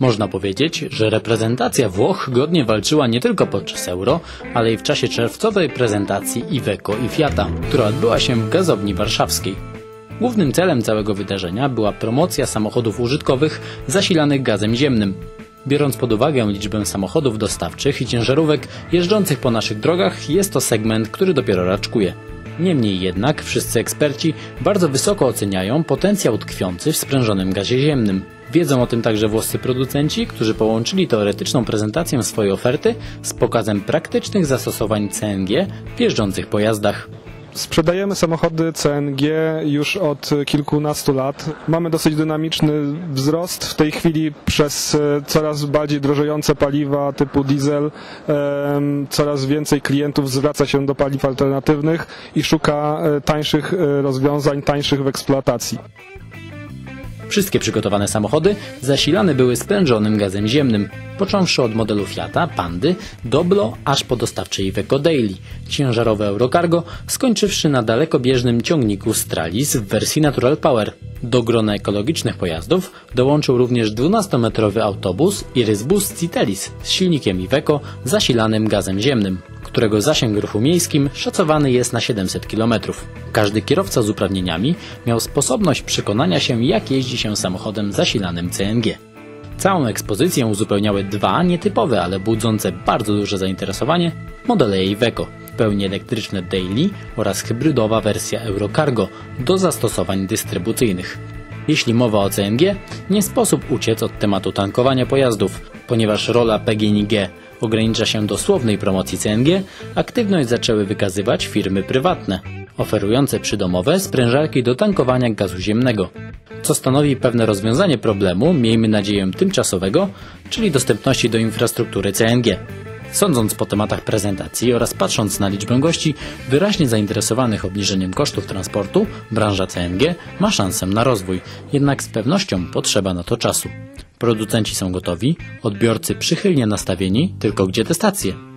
Można powiedzieć, że reprezentacja Włoch godnie walczyła nie tylko podczas Euro, ale i w czasie czerwcowej prezentacji Iveco i Fiata, która odbyła się w gazowni warszawskiej. Głównym celem całego wydarzenia była promocja samochodów użytkowych zasilanych gazem ziemnym. Biorąc pod uwagę liczbę samochodów dostawczych i ciężarówek jeżdżących po naszych drogach, jest to segment, który dopiero raczkuje. Niemniej jednak wszyscy eksperci bardzo wysoko oceniają potencjał tkwiący w sprężonym gazie ziemnym. Wiedzą o tym także włoscy producenci, którzy połączyli teoretyczną prezentację swojej oferty z pokazem praktycznych zastosowań CNG w jeżdżących pojazdach. Sprzedajemy samochody CNG już od kilkunastu lat. Mamy dosyć dynamiczny wzrost. W tej chwili przez e, coraz bardziej drożejące paliwa typu diesel coraz więcej klientów zwraca się do paliw alternatywnych i szuka e, tańszych e, rozwiązań, tańszych w eksploatacji. Wszystkie przygotowane samochody zasilane były sprężonym gazem ziemnym, począwszy od modelu Fiata, Pandy, Doblo, aż po dostawcze Iveco Daily, ciężarowe Eurocargo, skończywszy na dalekobieżnym ciągniku Stralis w wersji Natural Power. Do grona ekologicznych pojazdów dołączył również 12-metrowy autobus Irisbus Citelis z silnikiem Iveco zasilanym gazem ziemnym, którego zasięg ruchu miejskim szacowany jest na 700 km. Każdy kierowca z uprawnieniami miał sposobność przekonania się, jak jeździ się samochodem zasilanym CNG. Całą ekspozycję uzupełniały dwa nietypowe, ale budzące bardzo duże zainteresowanie modele Iveco, pełni elektryczne Daily oraz hybrydowa wersja Eurocargo do zastosowań dystrybucyjnych. Jeśli mowa o CNG, nie sposób uciec od tematu tankowania pojazdów, ponieważ rola PGNiG ogranicza się do słownej promocji CNG, aktywność zaczęły wykazywać firmy prywatne, oferujące przydomowe sprężarki do tankowania gazu ziemnego, co stanowi pewne rozwiązanie problemu, miejmy nadzieję tymczasowego, czyli dostępności do infrastruktury CNG. Sądząc po tematach prezentacji oraz patrząc na liczbę gości wyraźnie zainteresowanych obniżeniem kosztów transportu, branża CNG ma szansę na rozwój, jednak z pewnością potrzeba na to czasu. Producenci są gotowi, odbiorcy przychylnie nastawieni, tylko gdzie te stacje?